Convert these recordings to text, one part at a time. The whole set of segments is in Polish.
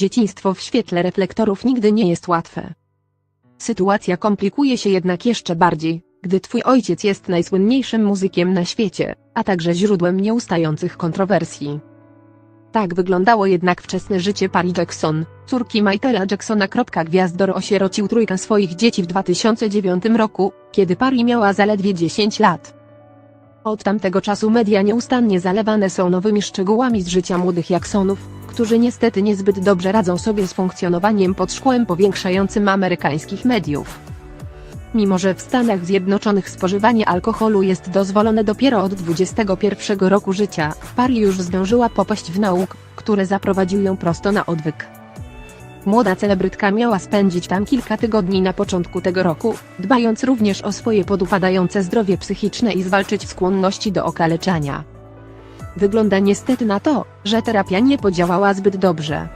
Dzieciństwo w świetle reflektorów nigdy nie jest łatwe. Sytuacja komplikuje się jednak jeszcze bardziej, gdy twój ojciec jest najsłynniejszym muzykiem na świecie, a także źródłem nieustających kontrowersji. Tak wyglądało jednak wczesne życie Paris Jackson, córki Michaela Jacksona. Gwiazdor osierocił trójkę swoich dzieci w 2009 roku, kiedy Paris miała zaledwie 10 lat. Od tamtego czasu media nieustannie zalewane są nowymi szczegółami z życia młodych Jacksonów, którzy niestety niezbyt dobrze radzą sobie z funkcjonowaniem pod szkłem powiększającym amerykańskich mediów. Mimo że w Stanach Zjednoczonych spożywanie alkoholu jest dozwolone dopiero od 21 roku życia, Pari już zdążyła popaść w nauk, które zaprowadził ją prosto na odwyk. Młoda celebrytka miała spędzić tam kilka tygodni na początku tego roku, dbając również o swoje podupadające zdrowie psychiczne i zwalczyć skłonności do okaleczania. Wygląda niestety na to, że terapia nie podziałała zbyt dobrze.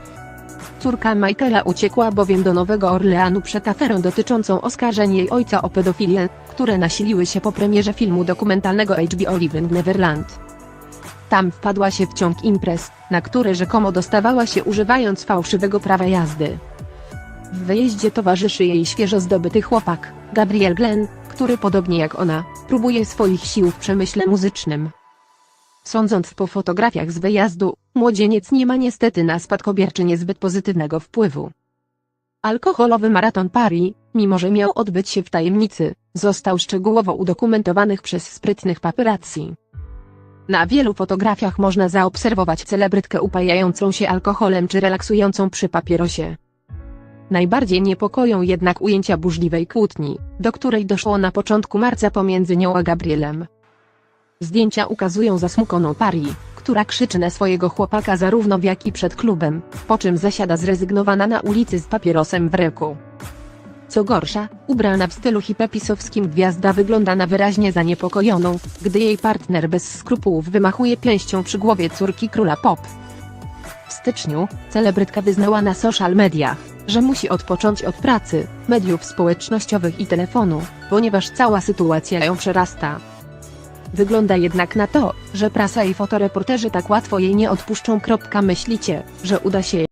Córka Michaela uciekła bowiem do Nowego Orleanu przed aferą dotyczącą oskarżeń jej ojca o pedofilię, które nasiliły się po premierze filmu dokumentalnego HBO Living Neverland. Tam wpadła się w ciąg imprez, na które rzekomo dostawała się używając fałszywego prawa jazdy. W wyjeździe towarzyszy jej świeżo zdobyty chłopak, Gabriel Glenn, który podobnie jak ona, próbuje swoich sił w przemyśle muzycznym. Sądząc po fotografiach z wyjazdu, młodzieniec nie ma niestety na spadkobierczynię zbyt pozytywnego wpływu. Alkoholowy maraton Paris, mimo że miał odbyć się w tajemnicy, został szczegółowo udokumentowany przez sprytnych paparazzi. Na wielu fotografiach można zaobserwować celebrytkę upajającą się alkoholem czy relaksującą przy papierosie. Najbardziej niepokoją jednak ujęcia burzliwej kłótni, do której doszło na początku marca pomiędzy nią a Gabrielem. Zdjęcia ukazują zasmukoną Pari, która krzyczy na swojego chłopaka zarówno w jak i przed klubem, po czym zasiada zrezygnowana na ulicy z papierosem w ręku. Co gorsza, ubrana w stylu hipepisowskim gwiazda wygląda na wyraźnie zaniepokojoną, gdy jej partner bez skrupułów wymachuje pięścią przy głowie córki króla pop. W styczniu, celebrytka wyznała na social mediach, że musi odpocząć od pracy, mediów społecznościowych i telefonu, ponieważ cała sytuacja ją przerasta. Wygląda jednak na to, że prasa i fotoreporterzy tak łatwo jej nie odpuszczą. Myślicie, że uda się